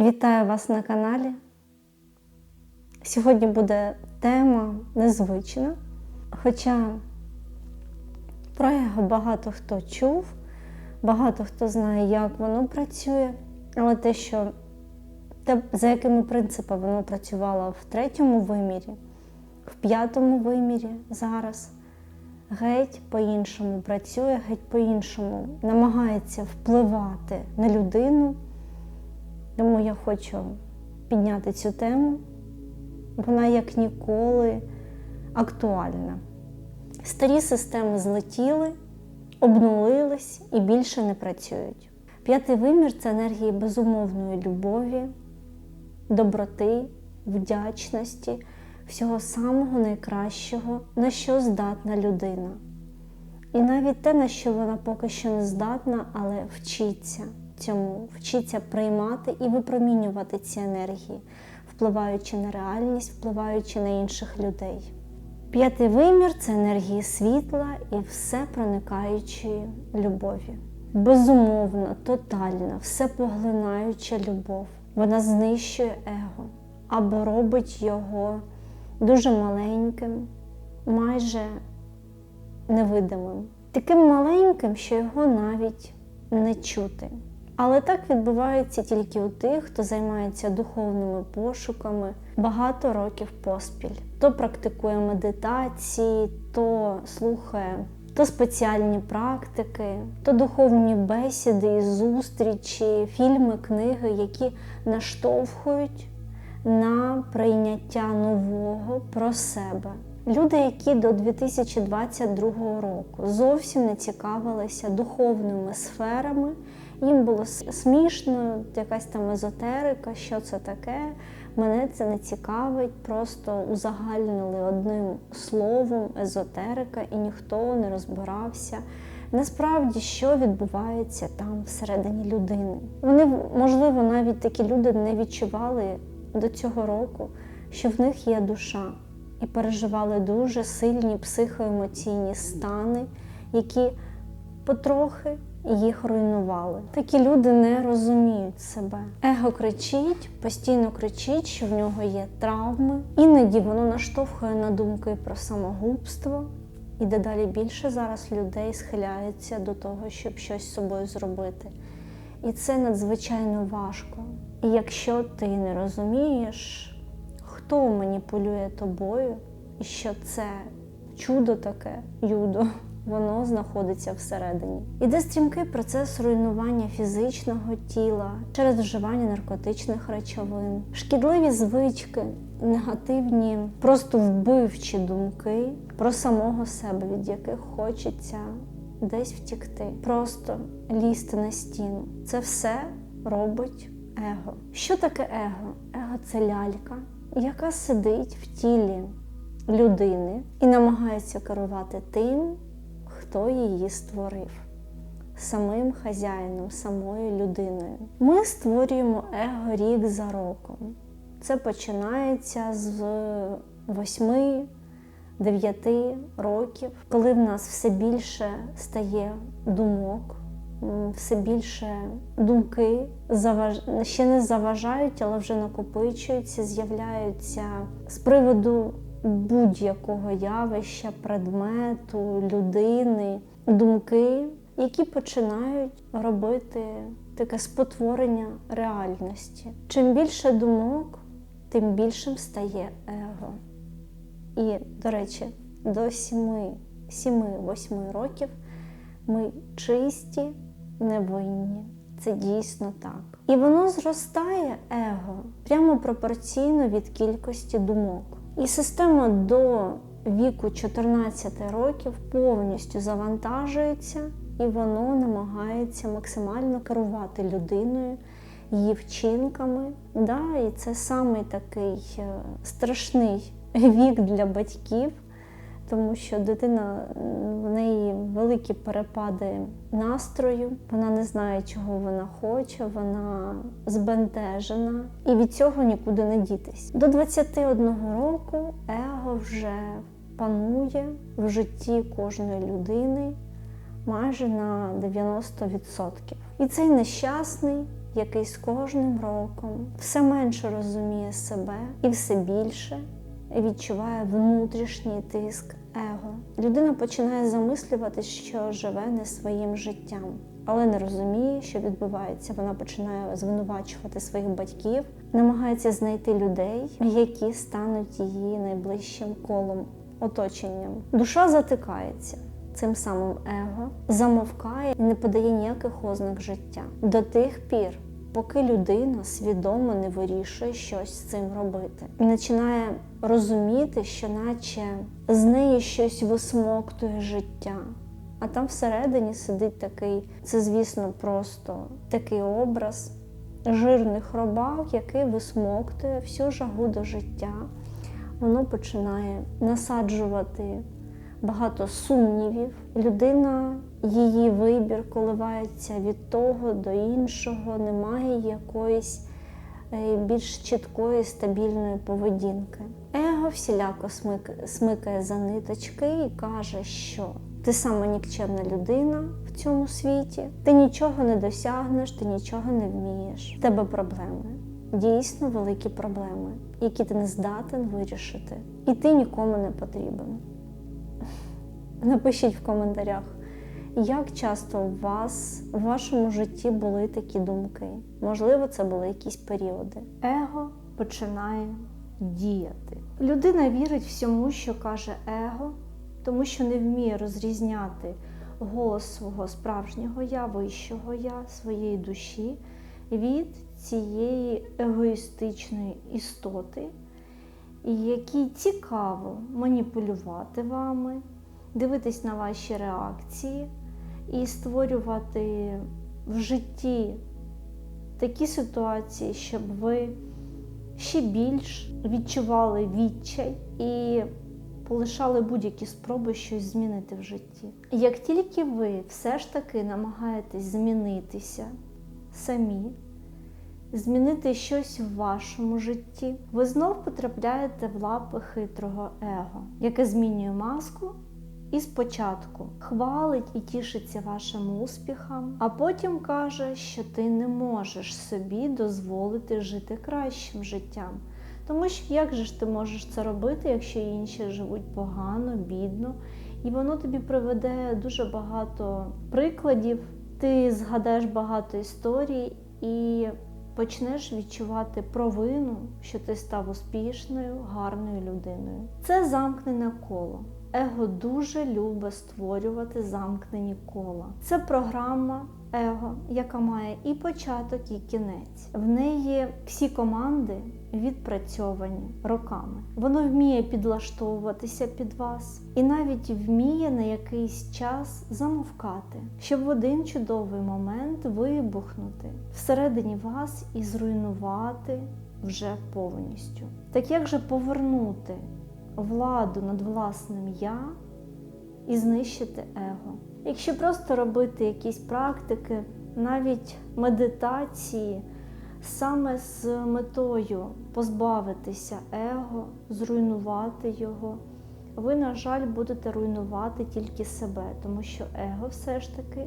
Вітаю вас на каналі. Сьогодні буде тема незвична, хоча про його багато хто чув, багато хто знає, як воно працює, але те, що те, за якими принципами воно працювало в третьому вимірі, в п'ятому вимірі зараз, геть по-іншому працює, геть по-іншому намагається впливати на людину. Тому я хочу підняти цю тему. Вона як ніколи актуальна. Старі системи злетіли, обнулились і більше не працюють. П'ятий вимір це енергії безумовної любові, доброти, вдячності, всього самого найкращого, на що здатна людина. І навіть те, на що вона поки що не здатна, але вчиться цьому, вчиться приймати і випромінювати ці енергії, впливаючи на реальність, впливаючи на інших людей. П'ятий вимір це енергії світла і все проникаючої любові. Безумовно, тотальна, всепоглинаюча любов. Вона знищує его або робить його дуже маленьким, майже невидимим. Таким маленьким, що його навіть не чути. Але так відбувається тільки у тих, хто займається духовними пошуками багато років поспіль. То практикує медитації, то слухає, то спеціальні практики, то духовні бесіди зустрічі, фільми, книги, які наштовхують на прийняття нового про себе. Люди, які до 2022 року зовсім не цікавилися духовними сферами. Їм було смішно, якась там езотерика, що це таке. Мене це не цікавить, просто узагальнили одним словом езотерика, і ніхто не розбирався. Насправді, що відбувається там всередині людини. Вони, можливо, навіть такі люди не відчували до цього року, що в них є душа, і переживали дуже сильні психоемоційні стани, які потрохи їх руйнували. Такі люди не розуміють себе. Его кричить, постійно кричить, що в нього є травми. Іноді воно наштовхує на думки про самогубство. І дедалі більше зараз людей схиляються до того, щоб щось з собою зробити. І це надзвичайно важко. І якщо ти не розумієш, хто маніпулює тобою, і що це чудо таке, юдо воно знаходиться всередині. Іде стрімкий процес руйнування фізичного тіла через вживання наркотичних речовин, шкідливі звички, негативні, просто вбивчі думки про самого себе, від яких хочеться десь втікти, просто лізти на стіну. Це все робить его. Що таке его? Его це лялька, яка сидить в тілі людини і намагається керувати тим хто її створив, самим хазяїном, самою людиною. Ми створюємо его рік за роком. Це починається з 8-9 років, коли в нас все більше стає думок. Все більше думки заваж... ще не заважають, але вже накопичуються, з'являються з приводу будь-якого явища, предмету, людини, думки, які починають робити таке спотворення реальності. Чим більше думок, тим більшим стає его. І, до речі, до 7-8 років ми чисті, невинні. Це дійсно так. І воно зростає его прямо пропорційно від кількості думок. І система до віку 14 років повністю завантажується, і воно намагається максимально керувати людиною, її вчинками. Да, І це самий такий е, страшний вік для батьків тому що дитина в неї великі перепади настрою, вона не знає, чого вона хоче, вона збентежена, і від цього нікуди не дітись. До 21 року его вже панує в житті кожної людини майже на 90%. І цей нещасний який з кожним роком все менше розуміє себе і все більше відчуває внутрішній тиск его. Людина починає замислювати, що живе не своїм життям, але не розуміє, що відбувається. Вона починає звинувачувати своїх батьків, намагається знайти людей, які стануть її найближчим колом оточенням. Душа затикається. Цим самим его замовкає і не подає ніяких ознак життя до тих пір, поки людина свідомо не вирішує щось з цим робити, і починає розуміти, що наче з неї щось висмоктує життя. А там всередині сидить такий, це, звісно, просто такий образ жирних робав, який висмоктує всю жагу до життя. Воно починає насаджувати багато сумнівів. Людина, її вибір коливається від того до іншого, немає якоїсь е, більш чіткої стабільної поведінки. Его всіляко смик- смикає за ниточки і каже, що ти сама нікчемна людина в цьому світі, ти нічого не досягнеш, ти нічого не вмієш. В тебе проблеми. Дійсно великі проблеми, які ти не здатен вирішити. І ти нікому не потрібен. Напишіть в коментарях, як часто у вас в вашому житті були такі думки. Можливо, це були якісь періоди. Его починає діяти. Людина вірить всьому, що каже его, тому що не вміє розрізняти голос свого справжнього я, вищого я, своєї душі від цієї егоїстичної істоти, якій цікаво маніпулювати вами, дивитись на ваші реакції і створювати в житті такі ситуації, щоб ви ще більш відчували відчай і полишали будь-які спроби щось змінити в житті. Як тільки ви все ж таки намагаєтесь змінитися самі, змінити щось в вашому житті, ви знов потрапляєте в лапи хитрого его, яке змінює маску і спочатку хвалить і тішиться вашим успіхам, а потім каже, що ти не можеш собі дозволити жити кращим життям. Тому що як же ж ти можеш це робити, якщо інші живуть погано, бідно, і воно тобі приведе дуже багато прикладів. Ти згадаєш багато історій і почнеш відчувати провину, що ти став успішною, гарною людиною. Це замкнене коло. Его дуже любить створювати замкнені кола. Це програма Его, яка має і початок, і кінець. В неї всі команди відпрацьовані роками. Воно вміє підлаштовуватися під вас і навіть вміє на якийсь час замовкати, щоб в один чудовий момент вибухнути всередині вас і зруйнувати вже повністю. Так як же повернути владу над власним я і знищити его? Якщо просто робити якісь практики, навіть медитації, саме з метою позбавитися его, зруйнувати його, ви, на жаль, будете руйнувати тільки себе, тому що его все ж таки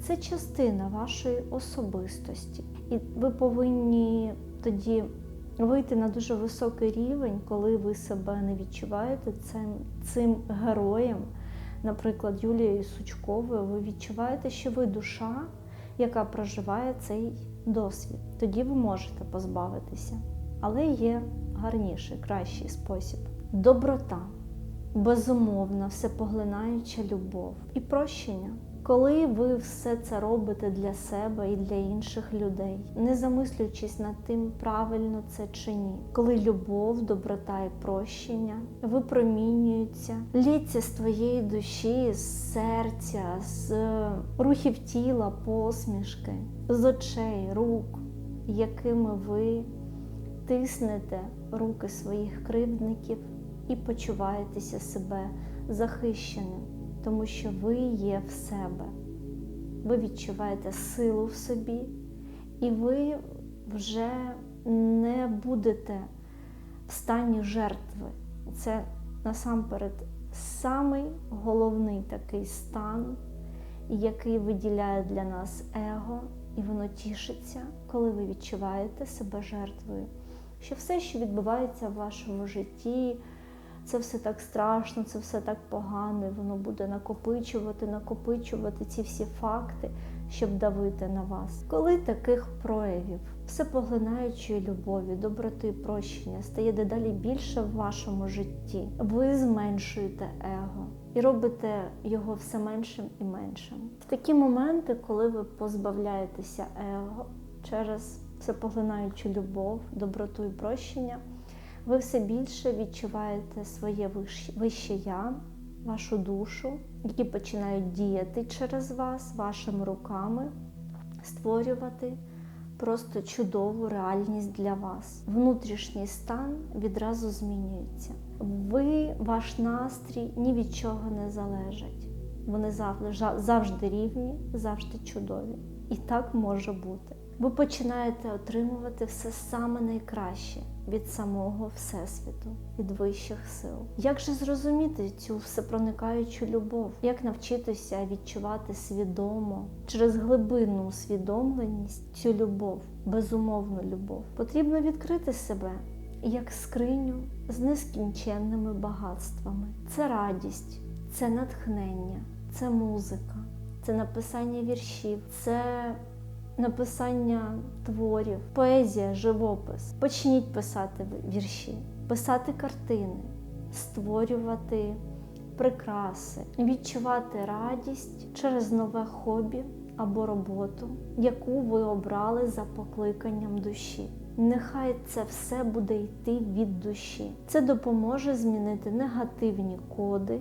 це частина вашої особистості. І ви повинні тоді вийти на дуже високий рівень, коли ви себе не відчуваєте цим, цим героєм. Наприклад, Юлією Сучковою, ви відчуваєте, що ви душа, яка проживає цей досвід. Тоді ви можете позбавитися. Але є гарніший, кращий спосіб. Доброта, безумовна, всепоглинаюча любов і прощення. Коли ви все це робите для себе і для інших людей, не замислюючись над тим, правильно це чи ні, коли любов, доброта і прощення випромінюються, літься з твоєї душі, з серця, з рухів тіла, посмішки, з очей, рук, якими ви тиснете руки своїх кривдників і почуваєтеся себе захищеним тому що ви є в себе. Ви відчуваєте силу в собі, і ви вже не будете в стані жертви. Це насамперед самий головний такий стан, який виділяє для нас его, і воно тішиться, коли ви відчуваєте себе жертвою. Що все, що відбувається в вашому житті, це все так страшно, це все так погано, і воно буде накопичувати, накопичувати ці всі факти, щоб давити на вас. Коли таких проявів, всепоглинаючої любові, доброти, прощення стає дедалі більше в вашому житті, ви зменшуєте его і робите його все меншим і меншим. В такі моменти, коли ви позбавляєтеся его через всепоглинаючу любов, доброту і прощення, ви все більше відчуваєте своє вище я, вашу душу, які починають діяти через вас, вашими руками, створювати просто чудову реальність для вас. Внутрішній стан відразу змінюється. Ви, ваш настрій ні від чого не залежать. Вони завжди рівні, завжди чудові. І так може бути. Ви починаєте отримувати все саме найкраще від самого Всесвіту, від вищих сил. Як же зрозуміти цю всепроникаючу любов? Як навчитися відчувати свідомо через глибинну усвідомленість цю любов, безумовну любов? Потрібно відкрити себе як скриню з нескінченними багатствами. Це радість, це натхнення, це музика, це написання віршів, це написання творів, поезія, живопис. Почніть писати вірші, писати картини, створювати прикраси, відчувати радість через нове хобі або роботу, яку ви обрали за покликанням душі. Нехай це все буде йти від душі. Це допоможе змінити негативні коди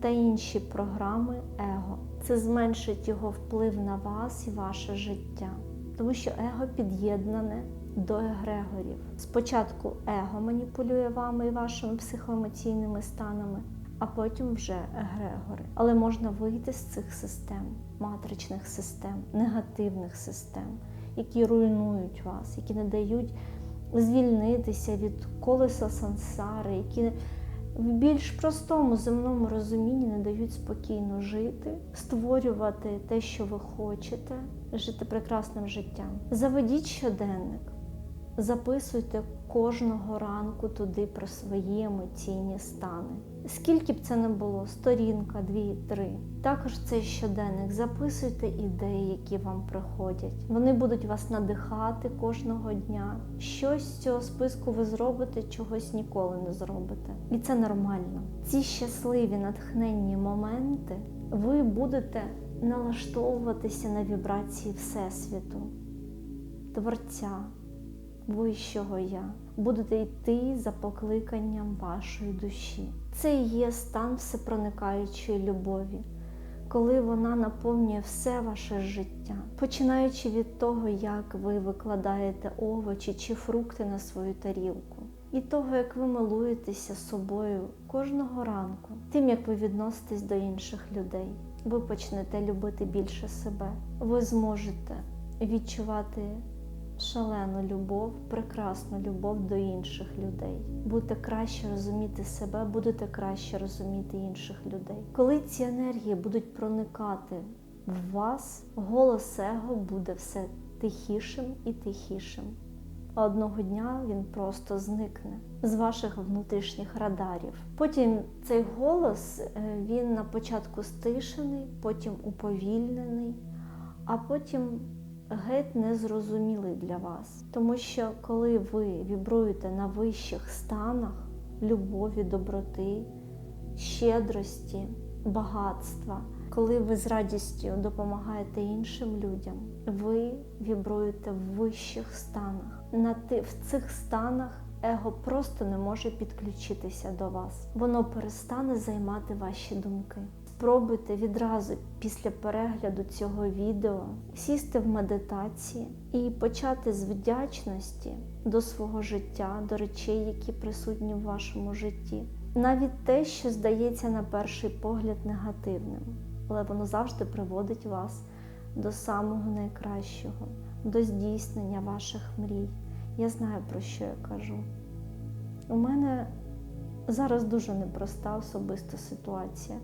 та інші програми его. Це зменшить його вплив на вас і ваше життя, тому що его під'єднане до егрегорів. Спочатку его маніпулює вами і вашими психоемоційними станами, а потім вже егрегори. Але можна вийти з цих систем, матричних систем, негативних систем, які руйнують вас, які не дають звільнитися від колеса сансари, які в більш простому земному розумінні не дають спокійно жити, створювати те, що ви хочете, жити прекрасним життям. Заведіть щоденник, записуйте кожного ранку туди про свої емоційні стани. Скільки б це не було, сторінка, дві, три. Також цей щоденник записуйте ідеї, які вам приходять. Вони будуть вас надихати кожного дня. Щось з цього списку ви зробите, чогось ніколи не зробите. І це нормально. Ці щасливі натхненні моменти ви будете налаштовуватися на вібрації Всесвіту, Творця вищого я, будете йти за покликанням вашої душі. Це і є стан всепроникаючої любові, коли вона наповнює все ваше життя, починаючи від того, як ви викладаєте овочі чи фрукти на свою тарілку. І того, як ви милуєтеся собою кожного ранку, тим, як ви відноситесь до інших людей, ви почнете любити більше себе. Ви зможете відчувати шалену любов, прекрасну любов до інших людей. Будете краще розуміти себе, будете краще розуміти інших людей. Коли ці енергії будуть проникати в вас, голос его буде все тихішим і тихішим. А одного дня він просто зникне з ваших внутрішніх радарів. Потім цей голос е, він на початку стишений, потім уповільнений, а потім геть незрозумілий для вас. Тому що коли ви вібруєте на вищих станах любові, доброти, щедрости, багатства, коли ви з радістю допомагаєте іншим людям, ви вібруєте в вищих станах. На В цих станах его просто не може підключитися до вас. Воно перестане займати ваші думки. Спробуйте відразу після перегляду цього відео сісти в медитації і почати з вдячності до свого життя, до речей, які присутні в вашому житті. Навіть те, що здається на перший погляд негативним, але воно завжди приводить вас до самого найкращого, до здійснення ваших мрій. Я знаю, про що я кажу. У мене зараз дуже непроста особиста ситуація.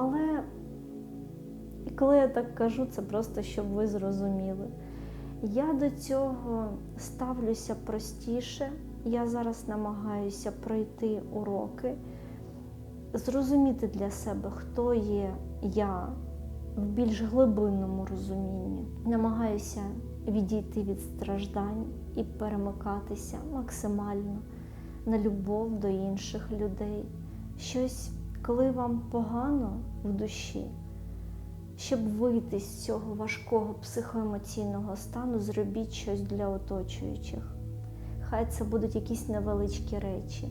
Але коли я так кажу, це просто щоб ви зрозуміли. Я до цього ставлюся простіше. Я зараз намагаюся пройти уроки, зрозуміти для себе, хто є я в більш глибинному розумінні. Намагаюся відійти від страждань і перемикатися максимально на любов до інших людей. Щось, коли вам погано в душі, щоб вийти з цього важкого психоемоційного стану, зробіть щось для оточуючих. Хай це будуть якісь невеличкі речі.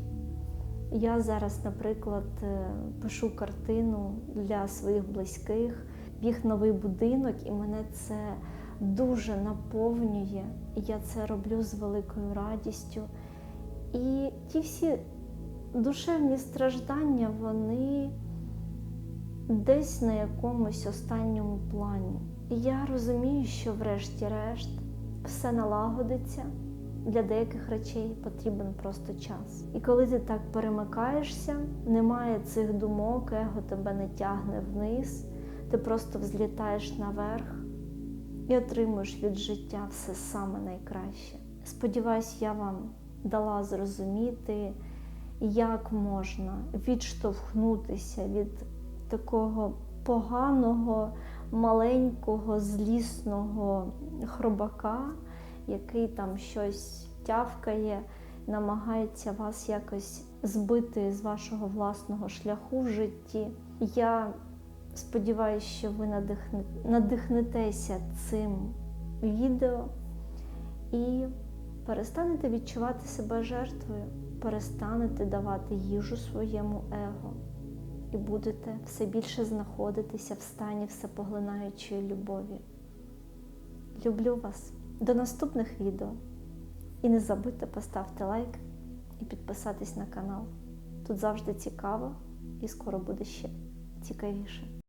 Я зараз, наприклад, е, пишу картину для своїх близьких, в їх новий будинок, і мене це дуже наповнює. І я це роблю з великою радістю. І ті всі душевні страждання, вони десь на якомусь останньому плані. І я розумію, що врешті-решт все налагодиться. Для деяких речей потрібен просто час. І коли ти так перемикаєшся, немає цих думок, его тебе не тягне вниз, ти просто взлітаєш наверх і отримуєш від життя все саме найкраще. Сподіваюсь, я вам дала зрозуміти, як можна відштовхнутися від такого поганого, маленького, злісного хробака, який там щось тявкає, намагається вас якось збити з вашого власного шляху в житті. Я сподіваюся, що ви надихне, надихнетеся цим відео і перестанете відчувати себе жертвою, перестанете давати їжу своєму его і будете все більше знаходитися в стані всепоглинаючої любові. Люблю вас. До наступних відео. І не забудьте поставити лайк і підписатись на канал. Тут завжди цікаво і скоро буде ще цікавіше.